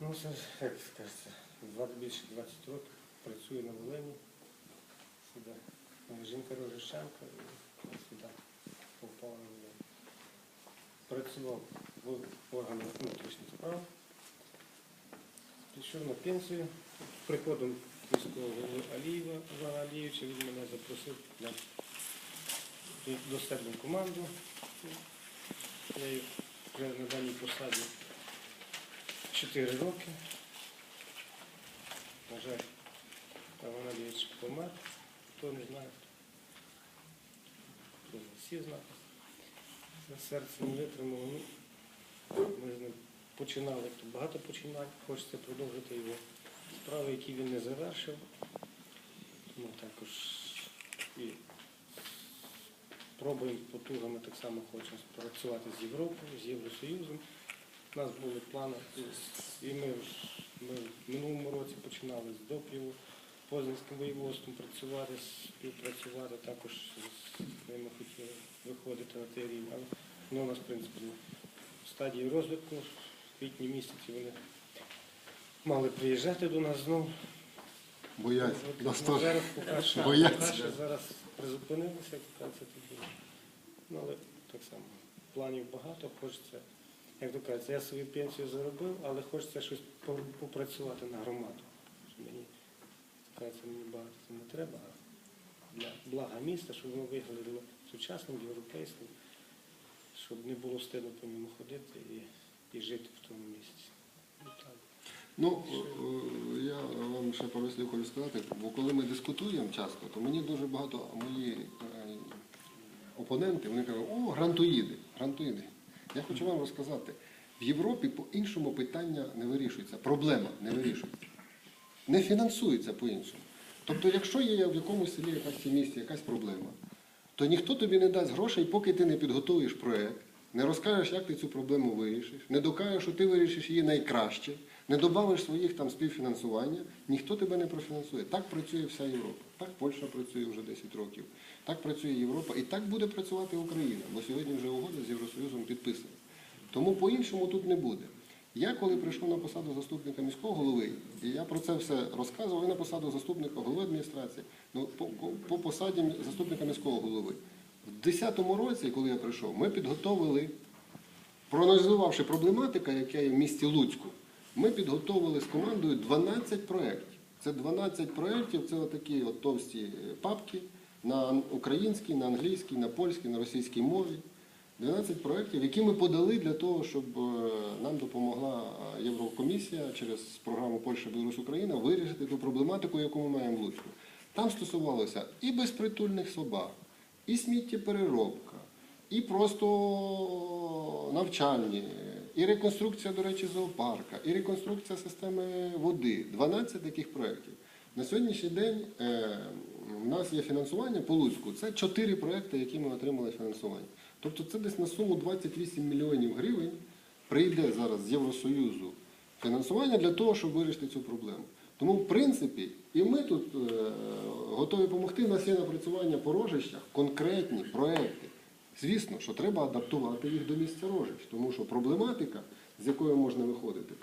Ну, це, як скажеться, більше 20 років працюю на Волині. Сюди. Жінка Рожищенка і сюди попала на Волинь. Працював в органах внутрішніх справ. Пішов на пенсію. З приходом міського голови Алієва Івана Аліївича він мене запросив на, до себе команду. Я на даній посаді 4 роки. На жаль, Іван Аліївич помер. Хто не знає, хто не всі знають. Серце не витримало. Ми з ним починали, то багато починань, хочеться продовжити його справи, які він не завершив. Тому також і пробуємо потугами так само хочемо спрацювати з Європою, з Євросоюзом. У нас були плани, і ми, ми в минулому році починали з допіву, Познанським воєводством працювати, співпрацювати, також з ними хотіли виходити на той рівень. Але воно у нас, в принципі, в стадії розвитку, в квітні місяці вони мали приїжджати до нас знову. Бояться. Зараз поки що, Бояться. зараз призупинилися, як кажеться, тоді. Ну, але так само, планів багато, хочеться, як то кажеться, я свою пенсію заробив, але хочеться щось попрацювати на громаду. Мені, кажеться, мені багато не треба, для блага міста, щоб воно виглядало сучасним, європейським, щоб не було стидно по ньому ходити і, і жити в тому місці. Ну. Ну, е, я вам ще пару хочу сказати, бо коли ми дискутуємо часто, то мені дуже багато мої е, опоненти, вони кажуть, о, грантоїди, грантоїди. Я хочу вам розказати, в Європі по-іншому питання не вирішується, проблема не вирішується. Не фінансується по-іншому. Тобто, якщо є в якомусь селі якась місті якась проблема, то ніхто тобі не дасть грошей, поки ти не підготуєш проєкт, не розкажеш, як ти цю проблему вирішиш, не докажеш, що ти вирішиш її найкраще, не додавиш своїх там співфінансування, ніхто тебе не профінансує. Так працює вся Європа. Так Польща працює вже 10 років. Так працює Європа і так буде працювати Україна, бо сьогодні вже угода з Євросоюзом підписана. Тому по-іншому тут не буде. Я коли прийшов на посаду заступника міського голови, і я про це все розказував, і на посаду заступника голови адміністрації, ну, по, по посаді заступника міського голови. В 2010 році, коли я прийшов, ми підготовили, проаналізувавши проблематика, яка є в місті Луцьку, ми підготовили з командою 12 проєктів. Це 12 проєктів, це отакі от товсті е, папки на українській, на англійській, на польській, на російській мові. 12 проєктів, які ми подали для того, щоб е, нам допомогла е, Єврокомісія через програму Польща, Білорусь, Україна вирішити ту проблематику, яку ми маємо в. Там стосувалося і безпритульних собак, і сміттєпереробка, і просто навчальні, і реконструкція, до речі, зоопарка, і реконструкція системи води. 12 таких проєктів. На сьогоднішній день е, у нас є фінансування по Луцьку. Це 4 проєкти, які ми отримали фінансування. Тобто це десь на суму 28 мільйонів гривень прийде зараз з Євросоюзу фінансування для того, щоб вирішити цю проблему. Тому, в принципі, і ми тут е, готові допомогти. У нас є напрацювання по рожищах, конкретні проекти. Звісно, що треба адаптувати їх до місця рожищ, тому що проблематика, з якою можна виходити,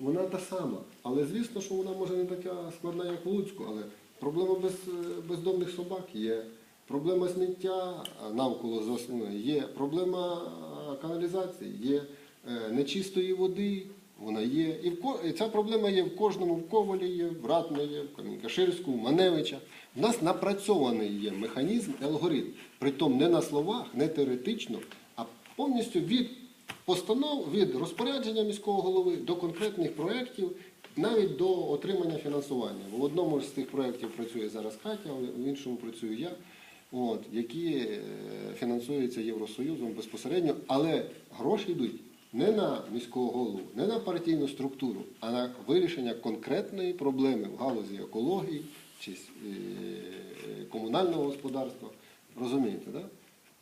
вона та сама. Але звісно, що вона може не така складна, як в Луцьку, але проблема без, е, бездомних собак є. Проблема сміття е, навколо засуне є, проблема е, каналізації є, нечистої води, вона є. І, в, ця проблема є в кожному, в Ковалі є, в Ратно є, в Камінькаширську, в Маневича. В нас напрацьований є механізм, алгоритм. Притом не на словах, не теоретично, а повністю від постанов, від розпорядження міського голови до конкретних проєктів, навіть до отримання фінансування. В одному з тих проєктів працює зараз Катя, в іншому працюю я, от, які е, фінансуються Євросоюзом безпосередньо, але гроші йдуть не на міського голову, не на партійну структуру, а на вирішення конкретної проблеми в галузі екології чи е, комунального господарства. Розумієте? Да?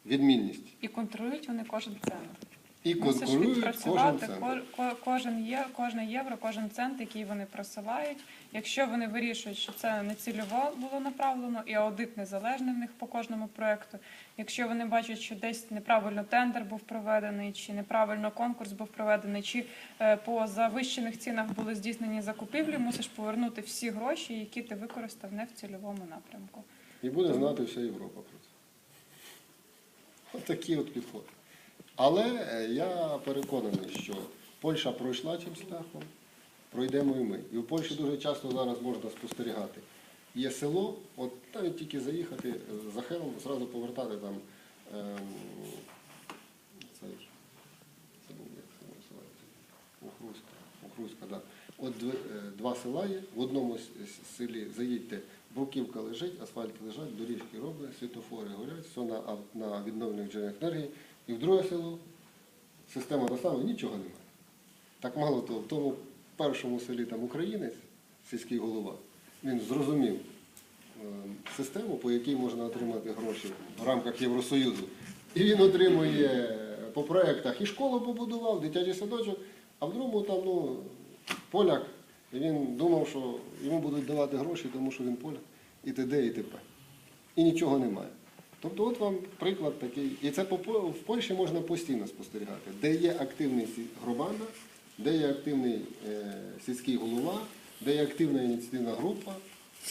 Відмінність. І контролюють вони кожен центр. І конкурують кожен центр. ко- ко- кожен є, кожне євро, кожен цент, який вони просувають. Якщо вони вирішують, що це не цільово було направлено, і аудит незалежний в них по кожному проекту. Якщо вони бачать, що десь неправильно тендер був проведений, чи неправильно конкурс був проведений, чи е, по завищених цінах були здійснені закупівлі, мусиш повернути всі гроші, які ти використав не в цільовому напрямку. І буде знати вся Європа про це. От от підход. Але е, я переконаний, що Польща пройшла цим шляхом, пройдемо і ми. І в Польщі дуже часто зараз можна спостерігати. Є село, от навіть тільки заїхати е, за Хелом, зразу повертати там ем, цей, забув, як це називається, Охруська, Охруська, да. От дв- е, два села є, в одному с- селі заїдьте, бруківка лежить, асфальт лежать, доріжки роблять, світофори горять, все на, ав- на відновлених джерелах енергії. І в друге село система доставки нічого немає. Так мало того, в тому першому селі там українець, сільський голова, він зрозумів е, систему, по якій можна отримати гроші в рамках Євросоюзу. І він отримує по проєктах і школу побудував, дитячий садочок, а в другому там ну, поляк, і він думав, що йому будуть давати гроші, тому що він поляк, і т.д. і т.п. І нічого немає. Тобто, от вам приклад такий. І це в Польщі можна постійно спостерігати, де є активний громада, де є активний е, сільський голова, де є активна ініціативна група,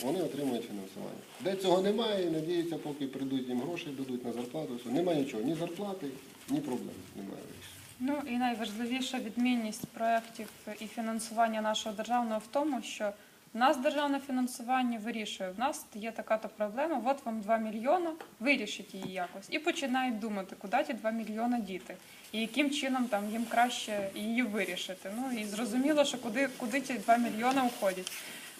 вони отримують фінансування. Де цього немає, і надіються, поки прийдуть їм гроші, дадуть на зарплату, все. немає нічого, ні зарплати, ні проблем немає. Ну і найважливіша відмінність проєктів і фінансування нашого державного в тому, що в нас державне фінансування вирішує. В нас є така то проблема, от вам 2 мільйона, вирішіть її якось. І починають думати, куди ті 2 мільйона діти, і яким чином там їм краще її вирішити. Ну і зрозуміло, що куди, куди ті 2 мільйона уходять.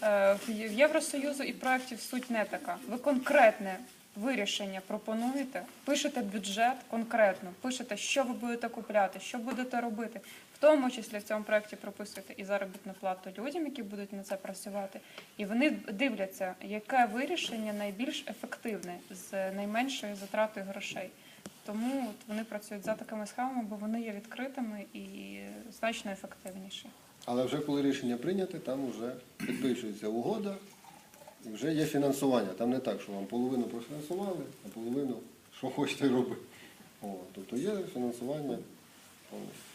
Е, в Євросоюзу і проєктів суть не така. Ви конкретне вирішення пропонуєте, пишете бюджет конкретно, пишете, що ви будете купляти, що будете робити. Тому числі в цьому проєкті прописуєте і заробітну плату людям, які будуть на це працювати. І вони дивляться, яке вирішення найбільш ефективне з найменшою затратою грошей. Тому от вони працюють за такими схемами, бо вони є відкритими і значно ефективніші. Але вже коли рішення прийняте, там вже підписується угода і вже є фінансування. Там не так, що вам половину профінансували, а половину що хочете робити. О, тобто є фінансування повністю.